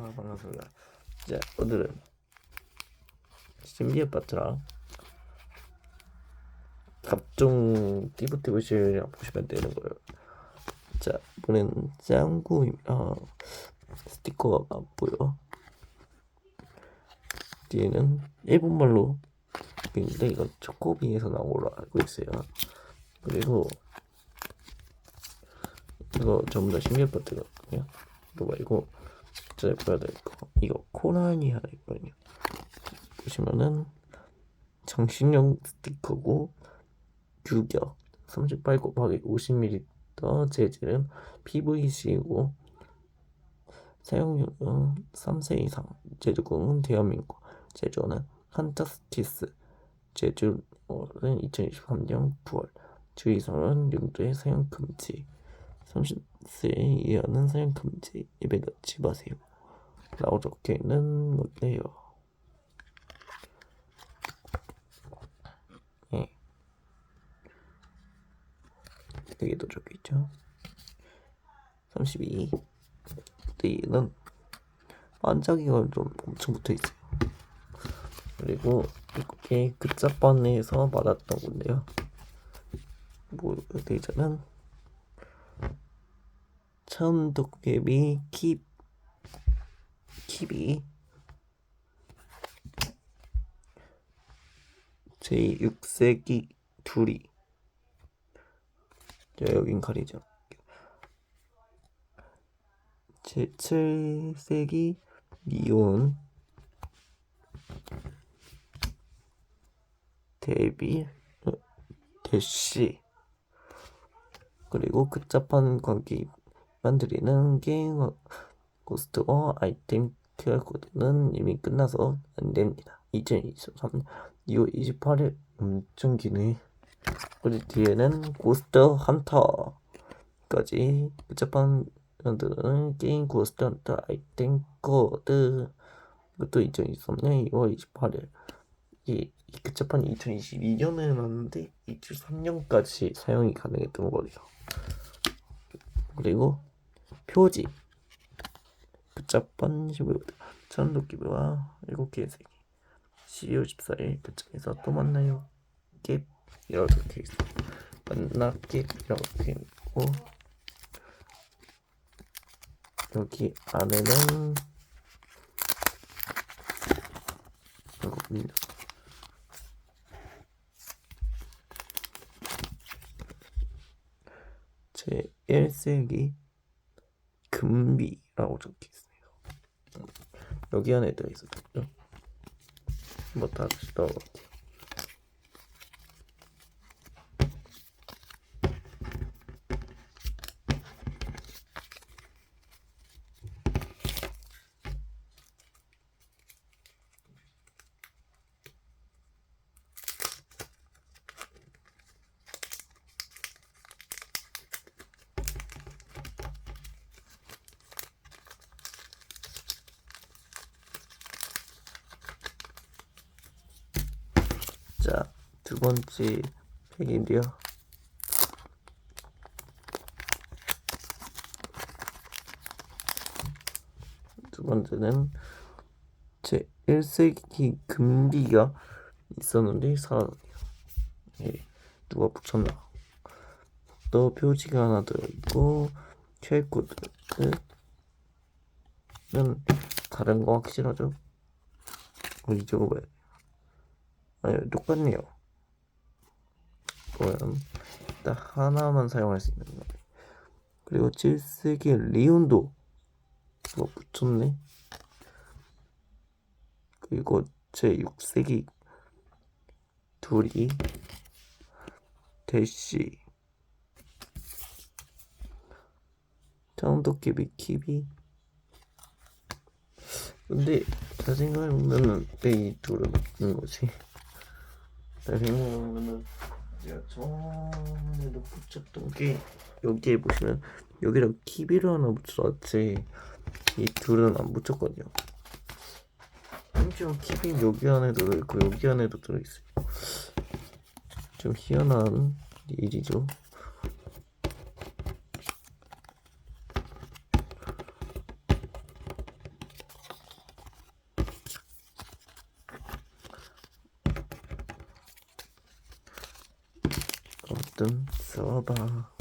아, 반갑습니다. 자, 오늘은 신비의 파트랑 갑종 띠부띠부실이랑 보시면 되는 거예요. 자, 이번에는 짱구임, 아, 스티커가 안 보여. 뒤에는 일본말로 있는데 이건 초코비에서 나온 걸로 알고 있어요. 그리고 이거 전부 다 신기한 파트거든요. 이거 말고 보여드릴 거. 이거 코난이 하나 있거든요. 보시면은 장식용 스티커고 규격 38 곱하기 50ml 재질은 PVC이고 사용료는 3세 이상. 제조국은 대한민국. 제조는 판타스티스 제조는 2023년 9월. 주의사항은 용도의 사용 금지. 30세 이하는 사용 금지. 입에 넣지 마세요 적혀 있는 건데요? 예. 여기도 적혀 있죠 32 뒤는 반짝이가 좀 엄청 붙어 있어요. 그리고 이게 끝자반에서 받았던 건데요. 뭐 대자는 천도깨비 킵 킵이 제6세기 둘이 자, 여긴 가리죠 제7세기 미온 데뷔 어, 대시 그리고 급잡한 관계 만들이는 게임 고스트와 아이템 QR 코드는 이미 끝나서 안 됩니다. 2023년 2월 28일 엄청 기네. 그리고 뒤에는 고스트 헌터까지 복잡한 만드는 게임 고스트 헌터 아이템 코드 이것도 2023년 2월 28일 이, 이 급잡한 2022년에 나왔는데 2023년까지 사용이 가능했던 거예요. 그리고 표지 붙잡반 15일 천도끼와 7개의 세기 12월 14일 도착해서 또 만나요. 갭 이렇게 있어 만나 갭 이렇게 있고 여기 안에는 이겁니다 제 1세기 금비라고 적혀 있어요. 여기 안에 들어있었죠. 뭐 다시 넣어볼게요. 자, 두 번째 팩인데요. 두 번째는 제 1세기 금비가 있었는데 사라졌네요. 예, 누가 붙였나? 또 표지가 하나 들어있고 QR코드는 다른 거 확실하죠? 우리 적어봐요. 아니 똑같네요. 그러면 딱 하나만 사용할 수 있는 거네. 그리고 7세기 리온도 뭐 붙였네. 그리고 제 6세기 둘이 대시 장도끼비 킵이 근데 잘 생각해보면은 왜이 둘은 없는 거지? 잘 생각해보면은 제가 처음에도 붙였던 게 여기에 보시면 여기랑 키비를 하나 붙여놨지 이 둘은 안 붙였거든요. 심지어 키비 여기 안에도 들어있고 여기 안에도 들어있어요. 좀 희한한 일이죠 어쨌든 써봐